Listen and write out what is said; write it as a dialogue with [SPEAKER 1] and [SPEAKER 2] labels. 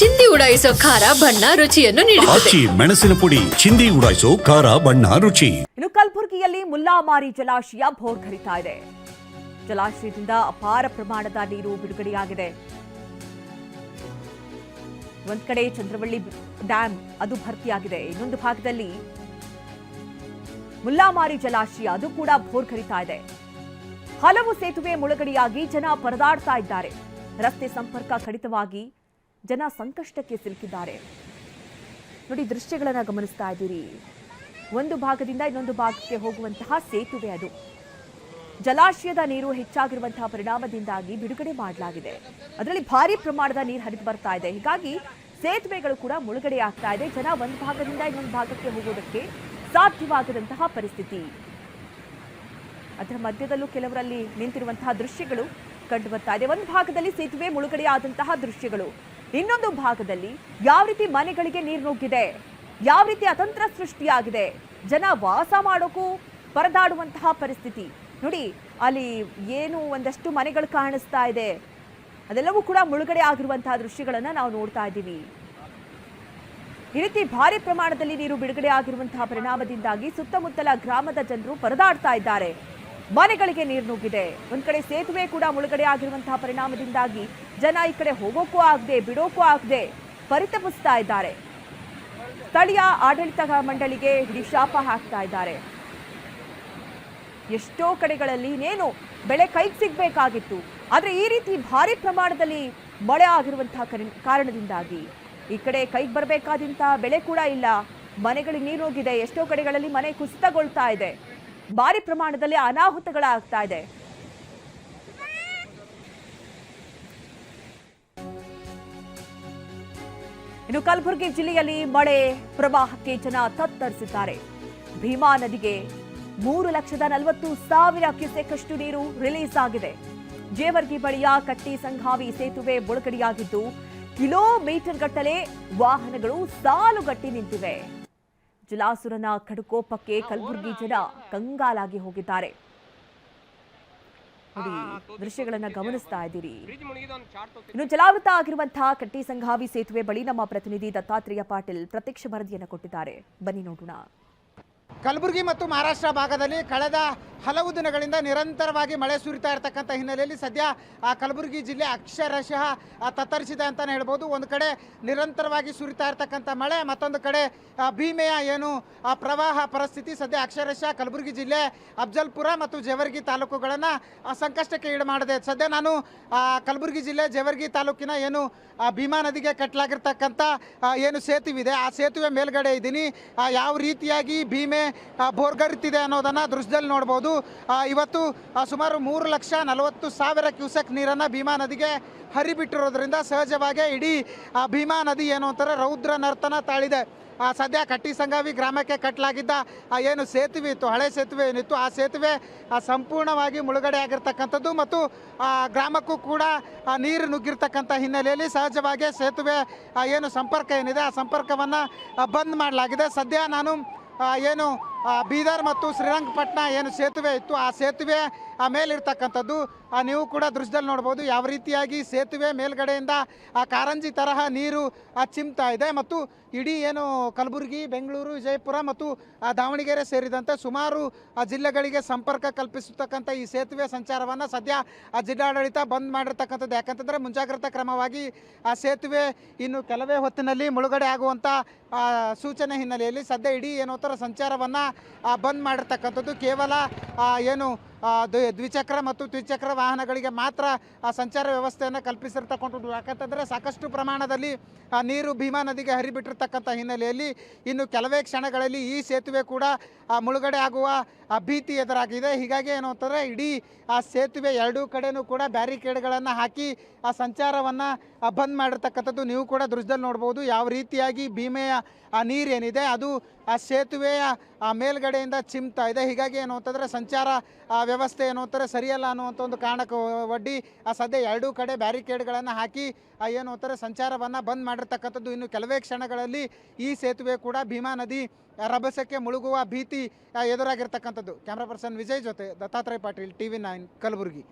[SPEAKER 1] ಚಿಂದಿ ಉಡಾಯಿಸೋ ಖಾರ ಬಣ್ಣ ರುಚಿಯನ್ನು ನೀಡುತ್ತದೆ.
[SPEAKER 2] ಆಚಿ ಮೆಣಸಿನ ಪುಡಿ ಚಿಂದಿ ಉಡಾಯಿಸೋ ಖಾರ ಬಣ್ಣ ರುಚಿ.
[SPEAKER 3] ಇನ್ನು ಕಲಬುರಗಿಯಲ್ಲಿ ಮುಲ್ಲಾಮಾರಿ ಜಲಾಶಯ ಭೋರ್ಗರಿತಾ ಇದೆ. ಜಲಾಶಯದಿಂದ ಅಪಾರ ಪ್ರಮಾಣದ ನೀರು ಬಿಡುಗಡೆಯಾಗಿದೆ. ಒಂದ್ ಕಡೆ ಚಂದ್ರವಳ್ಳಿ ಡ್ಯಾಂ ಅದು ಭರ್ತಿಯಾಗಿದೆ. ಇನ್ನೊಂದು ಭಾಗದಲ್ಲಿ ಮುಲ್ಲಾಮಾರಿ ಜಲಾಶಯ ಅದು ಕೂಡ ಭೋರ್ಗರಿತಾ ಇದೆ. ಹಲವು ಸೇತುವೆ ಮುಳುಗಡೆಯಾಗಿ ಜನ ಪರದಾಡ್ತಾ ಇದ್ದಾರೆ. ರಸ್ತೆ ಸಂಪರ್ಕ ಕಡಿತವಾಗಿ ಜನ ಸಂಕಷ್ಟಕ್ಕೆ ಸಿಲುಕಿದ್ದಾರೆ. ನೋಡಿ ದೃಶ್ಯಗಳನ್ನು ಗಮನಿಸ್ತಾ ಇದ್ದೀರಿ. ಒಂದು ಭಾಗದಿಂದ ಇನ್ನೊಂದು ಭಾಗಕ್ಕೆ ಹೋಗುವಂತಹ ಸೇತುವೆ ಅದು. ಜಲಾಶಯದ ನೀರು ಹೆಚ್ಚಾಗಿರುವಂತಹ ಪರಿಣಾಮದಿಂದಾಗಿ ಬಿಡುಗಡೆ ಮಾಡಲಾಗಿದೆ. ಅದರಲ್ಲಿ ಭಾರಿ ಪ್ರಮಾಣದ ನೀರು ಹರಿದು ಬರ್ತಾ ಇದೆ. ಹೀಗಾಗಿ ಸೇತುವೆಗಳು ಕೂಡ ಮುಳುಗಡೆ ಆಗ್ತಾ ಇದೆ. ಜನ ಒಂದು ಭಾಗದಿಂದ ಇನ್ನೊಂದು ಭಾಗಕ್ಕೆ ಹೋಗೋದಕ್ಕೆ ಸಾಧ್ಯವಾಗದಂತಹ ಪರಿಸ್ಥಿತಿ. ಅದರ ಮಧ್ಯದಲ್ಲೂ ಕೆಲವರಲ್ಲಿ ನಿಂತಿರುವಂತಹ ದೃಶ್ಯಗಳು ಕಂಡು ಬರ್ತಾ ಇದೆ. ಒಂದು ಭಾಗದಲ್ಲಿ ಸೇತುವೆ ಮುಳುಗಡೆಯಾದಂತಹ ದೃಶ್ಯಗಳು. ಇನ್ನೊಂದು ಭಾಗದಲ್ಲಿ ಯಾವ ರೀತಿ ಮನೆಗಳಿಗೆ ನೀರು ನುಗ್ಗಿದೆ, ಯಾವ ರೀತಿ ಅತಂತ್ರ ಸೃಷ್ಟಿಯಾಗಿದೆ, ಜನ ವಾಸ ಮಾಡೋಕ್ಕೂ ಪರದಾಡುವಂತಹ ಪರಿಸ್ಥಿತಿ. ನೋಡಿ, ಅಲ್ಲಿ ಏನು ಒಂದಷ್ಟು ಮನೆಗಳು ಕಾಣಿಸ್ತಾ ಇದೆ. ಅದೆಲ್ಲವೂ ಕೂಡ ಮುಳುಗಡೆ ಆಗಿರುವಂತಹ ದೃಶ್ಯಗಳನ್ನು ನಾವು ನೋಡ್ತಾ ಇದ್ದೀವಿ. ಈ ರೀತಿ ಭಾರಿ ಪ್ರಮಾಣದಲ್ಲಿ ನೀರು ಬಿಡುಗಡೆ ಆಗಿರುವಂತಹ ಪರಿಣಾಮದಿಂದಾಗಿ ಸುತ್ತಮುತ್ತಲ ಗ್ರಾಮದ ಜನರು ಪರದಾಡ್ತಾ ಇದ್ದಾರೆ. ಮನೆಗಳಿಗೆ ನೀರು ನುಗ್ಗಿದೆ. ಒಂದ್ ಕಡೆ ಸೇತುವೆ ಕೂಡ ಮುಳುಗಡೆ ಆಗಿರುವಂತಹ ಪರಿಣಾಮದಿಂದಾಗಿ ಜನ ಈ ಕಡೆ ಹೋಗೋಕ್ಕೂ ಆಗದೆ ಬಿಡೋಕ್ಕೂ ಆಗದೆ ಪರಿತಪಿಸ್ತಾ ಇದ್ದಾರೆ. ಸ್ಥಳೀಯ ಆಡಳಿತ ಮಂಡಳಿಗೆ ಹಿಡಿ ಶಾಪ ಹಾಕ್ತಾ ಇದ್ದಾರೆ. ಎಷ್ಟೋ ಕಡೆಗಳಲ್ಲಿ ಇನ್ನೇನು ಬೆಳೆ ಕೈಗೆ ಸಿಗಬೇಕಾಗಿತ್ತು. ಆದರೆ ಈ ರೀತಿ ಭಾರಿ ಪ್ರಮಾಣದಲ್ಲಿ ಮಳೆ ಆಗಿರುವಂತಹ ಕರಿ- ಕಾರಣದಿಂದಾಗಿ ಈ ಕಡೆ ಕೈಗೆ ಬರಬೇಕಾದಂತಹ ಬೆಳೆ ಕೂಡ ಇಲ್ಲ. ಮನೆಗಳಿಗೆ ನೀರು ಹೋಗಿದೆ ಎಷ್ಟೋ ಕಡೆಗಳಲ್ಲಿ ಮನೆ ಕುಸಿತಗೊಳ್ತಾ ಇದೆ. ಭಾರಿ ಪ್ರಮಾಣದಲ್ಲಿ ಅನಾಹುತಗಳಾಗ್ತಾ ಇದೆ. ಇನ್ನು ಕಲಬುರಗಿ ಜಿಲ್ಲೆಯಲ್ಲಿ ಮಳೆ ಪ್ರವಾಹಕ್ಕೆ ಜನ ತತ್ತರಿಸಿದ್ದಾರೆ. ಭೀಮಾ ನದಿಗೆ ಮೂರು ಲಕ್ಷದ ನಲವತ್ತು ಸಾವಿರ ಕ್ಯೂಸೆಕಷ್ಟು ನೀರು ರಿಲೀಸ್ ಆಗಿದೆ. ಜೇವರ್ಗಿ ಬಳಿಯ ಕಟ್ಟಿ ಸಂಘಾವಿ ಸೇತುವೆ ಮುಳುಗಡೆಯಾಗಿದ್ದು ಕಿಲೋಮೀಟರ್ ಗಟ್ಟಲೆ ವಾಹನಗಳು ಸಾಲುಗಟ್ಟಿ ನಿಂತಿವೆ. ಜಲಾಸುರನ ಕಡುಕೋಪಕ್ಕೆ ಕಲಬುರಗಿ ಜನ ಕಂಗಾಲಾಗಿ ಹೋಗಿದ್ದಾರೆ ದೃಶ್ಯಗಳನ್ನ ಗಮನಿಸ್ತಾ ಇದ್ದೀರಿ ಇನ್ನು ಜಲಾವೃತ ಆಗಿರುವಂತಹ ಕಟ್ಟಿ ಸಂಘಾವಿ ಸೇತುವೆ ಬಳಿ ನಮ್ಮ ಪ್ರತಿನಿಧಿ ದತ್ತಾತ್ರೇಯ ಪಾಟೀಲ್ ಪ್ರತ್ಯಕ್ಷ ವರದಿಯನ್ನು ಕೊಟ್ಟಿದ್ದಾರೆ ಬನ್ನಿ ನೋಡೋಣ
[SPEAKER 4] ಕಲಬುರಗಿ ಮತ್ತು ಮಹಾರಾಷ್ಟ್ರ ಭಾಗದಲ್ಲಿ ಕಳೆದ ಹಲವು ದಿನಗಳಿಂದ ನಿರಂತರವಾಗಿ ಮಳೆ ಸುರಿತಾ ಇರತಕ್ಕಂಥ ಹಿನ್ನೆಲೆಯಲ್ಲಿ ಸದ್ಯ, ಆ, ಕಲಬುರಗಿ ಜಿಲ್ಲೆ ಅಕ್ಷರಶಃ ತತ್ತರಿಸಿದೆ ಅಂತಲೇ ಹೇಳ್ಬೋದು. ಒಂದು ಕಡೆ ನಿರಂತರವಾಗಿ ಸುರಿತಾ ಇರತಕ್ಕಂಥ ಮಳೆ, ಮತ್ತೊಂದು ಕಡೆ ಭೀಮೆಯ ಏನು ಪ್ರವಾಹ ಪರಿಸ್ಥಿತಿ ಸದ್ಯ ಅಕ್ಷರಶಃ ಕಲಬುರಗಿ ಜಿಲ್ಲೆ ಅಫ್ಜಲ್ಪುರ ಮತ್ತು ಜೇವರ್ಗಿ ತಾಲೂಕುಗಳನ್ನು ಸಂಕಷ್ಟಕ್ಕೆ ಈಡು ಮಾಡಿದೆ. ಸದ್ಯ ನಾನು ಕಲಬುರಗಿ ಜಿಲ್ಲೆ ಜೇವರ್ಗಿ ತಾಲೂಕಿನ ಏನು ಭೀಮಾ ನದಿಗೆ ಕಟ್ಟಲಾಗಿರ್ತಕ್ಕಂಥ ಏನು ಏನು ಸೇತುವಿದೆ, ಆ ಸೇತುವೆ ಮೇಲ್ಗಡೆ ಇದ್ದೀನಿ. ಯಾವ ರೀತಿಯಾಗಿ ಭೀಮೆ ಬೋರ್ಗರಿತಿದೆ ಅನ್ನೋದನ್ನು ದೃಶ್ಯದಲ್ಲಿ ನೋಡ್ಬೋದು. ಆ, ಇವತ್ತು ಸುಮಾರು ಮೂರು ಲಕ್ಷ ನಲವತ್ತು ಸಾವಿರ ಕ್ಯೂಸೆಕ್ ನೀರನ್ನು ಭೀಮಾ ನದಿಗೆ ಹರಿಬಿಟ್ಟಿರೋದ್ರಿಂದ ಸಹಜವಾಗಿ ಇಡೀ ಆ, ಭೀಮಾ ನದಿ ಏನು ಅಂತಾರೆ ರೌದ್ರ ನರ್ತನ ತಾಳಿದೆ. ಸದ್ಯ ಕಟ್ಟಿ ಸಂಗಾವಿ ಗ್ರಾಮಕ್ಕೆ ಕಟ್ಟಲಾಗಿದ್ದ ಏನು ಸೇತುವೆ ಇತ್ತು ಹಳೆ ಸೇತುವೆ ಏನಿತ್ತು ಆ ಸೇತುವೆ ಸಂಪೂರ್ಣವಾಗಿ ಮುಳುಗಡೆ ಆಗಿರ್ತಕ್ಕಂಥದ್ದು ಮತ್ತು ಆ ಗ್ರಾಮಕ್ಕೂ ಕೂಡ ನೀರು ನುಗ್ಗಿರ್ತಕ್ಕಂಥ ಹಿನ್ನೆಲೆಯಲ್ಲಿ ಸಹಜವಾಗಿ ಸೇತುವೆ ಏನು ಸಂಪರ್ಕ ಏನಿದೆ ಆ ಸಂಪರ್ಕವನ್ನು ಬಂದ್ ಮಾಡಲಾಗಿದೆ. ಸದ್ಯ ನಾನು ಏನು ಬೀದರ್ ಮತ್ತು ಶ್ರೀರಂಗಪಟ್ಟಣ ಏನು ಸೇತುವೆ ಇತ್ತು ಆ ಸೇತುವೆ ಆ ಮೇಲಿರ್ತಕ್ಕಂಥದ್ದು ನೀವು ಕೂಡ ದೃಶ್ಯದಲ್ಲಿ ನೋಡ್ಬೋದು ಯಾವ ರೀತಿಯಾಗಿ ಸೇತುವೆ ಮೇಲ್ಗಡೆಯಿಂದ ಆ ಕಾರಂಜಿ ತರಹ ನೀರು ಚಿಮ್ತಾ ಇದೆ. ಮತ್ತು ಇಡೀ ಏನು ಕಲಬುರಗಿ, ಬೆಂಗಳೂರು, ವಿಜಯಪುರ ಮತ್ತು ದಾವಣಗೆರೆ ಸೇರಿದಂತೆ ಸುಮಾರು ಜಿಲ್ಲೆಗಳಿಗೆ ಸಂಪರ್ಕ ಕಲ್ಪಿಸತಕ್ಕಂಥ ಈ ಸೇತುವೆ ಸಂಚಾರವನ್ನು ಸದ್ಯ ಆ ಜಿಲ್ಲಾಡಳಿತ ಬಂದ್ ಮಾಡಿರ್ತಕ್ಕಂಥದ್ದು. ಯಾಕಂತಂದರೆ ಮುಂಜಾಗ್ರತಾ ಕ್ರಮವಾಗಿ ಆ ಸೇತುವೆ ಇನ್ನು ಕೆಲವೇ ಹೊತ್ತಿನಲ್ಲಿ ಮುಳುಗಡೆ ಆಗುವಂಥ ಸೂಚನೆ ಹಿನ್ನೆಲೆಯಲ್ಲಿ ಸದ್ಯ ಇಡೀ ಏನೋ ಥರ ಸಂಚಾರವನ್ನು ಬಂದ್ ಮಾಡಿರ್ತಕ್ಕಂಥದ್ದು. ಕೇವಲ ಏನು ದ್ವಿಚಕ್ರ ಮತ್ತು ದ್ವಿಚಕ್ರ ವಾಹನಗಳಿಗೆ ಮಾತ್ರ ಆ ಸಂಚಾರ ವ್ಯವಸ್ಥೆಯನ್ನು ಕಲ್ಪಿಸಿರ್ತಕ್ಕಂಥದ್ದು. ಯಾಕಂತಂದರೆ ಸಾಕಷ್ಟು ಪ್ರಮಾಣದಲ್ಲಿ ನೀರು ಭೀಮಾ ನದಿಗೆ ಹರಿಬಿಟ್ಟಿರ್ತಕ್ಕಂಥ ಹಿನ್ನೆಲೆಯಲ್ಲಿ ಇನ್ನು ಕೆಲವೇ ಕ್ಷಣಗಳಲ್ಲಿ ಈ ಸೇತುವೆ ಕೂಡ ಮುಳುಗಡೆ ಆಗುವ ಭೀತಿ ಎದುರಾಗಿದೆ. ಹೀಗಾಗಿ ಏನು ಅಂತಂದರೆ ಇಡೀ, ಆ, ಸೇತುವೆ ಎರಡೂ ಕಡೆನೂ ಕೂಡ ಬ್ಯಾರಿಕೇಡ್ಗಳನ್ನು ಹಾಕಿ, ಆ, ಸಂಚಾರವನ್ನು ಬಂದ್ ಮಾಡಿರ್ತಕ್ಕಂಥದ್ದು ನೀವು ಕೂಡ ದೃಶ್ಯದಲ್ಲಿ ನೋಡ್ಬೋದು. ಯಾವ ರೀತಿಯಾಗಿ ಭೀಮೆಯ, ಆ, ನೀರೇನಿದೆ, ಅದು ಆ ಸೇತುವೆಯ ಮೇಲ್ಗಡೆಯಿಂದ ಚಿಮ್ತಾ ಇದೆ. ಹೀಗಾಗಿ ಏನು ಅಂತಂದರೆ ಸಂಚಾರ ವ್ಯವಸ್ಥೆ ಏನು ಸರಿಯಲ್ಲ ಅನ್ನುವಂಥ ಒಂದು ಕಾರಣಕ್ಕೆ ಒಡ್ಡಿ ಆ ಸದ್ಯ ಎರಡೂ ಕಡೆ ಬ್ಯಾರಿಕೇಡ್ಗಳನ್ನು ಹಾಕಿ ಏನು ಅಂತಾರೆ ಸಂಚಾರವನ್ನು ಬಂದ್ ಮಾಡಿರ್ತಕ್ಕಂಥದ್ದು ಇನ್ನು ಕೆಲವೇ ಕ್ಷಣಗಳಲ್ಲಿ ಈ ಸೇತುವೆ ಕೂಡ ಭೀಮಾ ನದಿ ರಭಸಕ್ಕೆ ಮುಳುಗುವ ಭೀತಿ ಎದುರಾಗಿರ್ತಕ್ಕಂಥದ್ದು. ಕ್ಯಾಮ್ರಾ ಪರ್ಸನ್ ವಿಜಯ್ ಜೊತೆ Dattatreya Patil T V nine, Kalaburagi.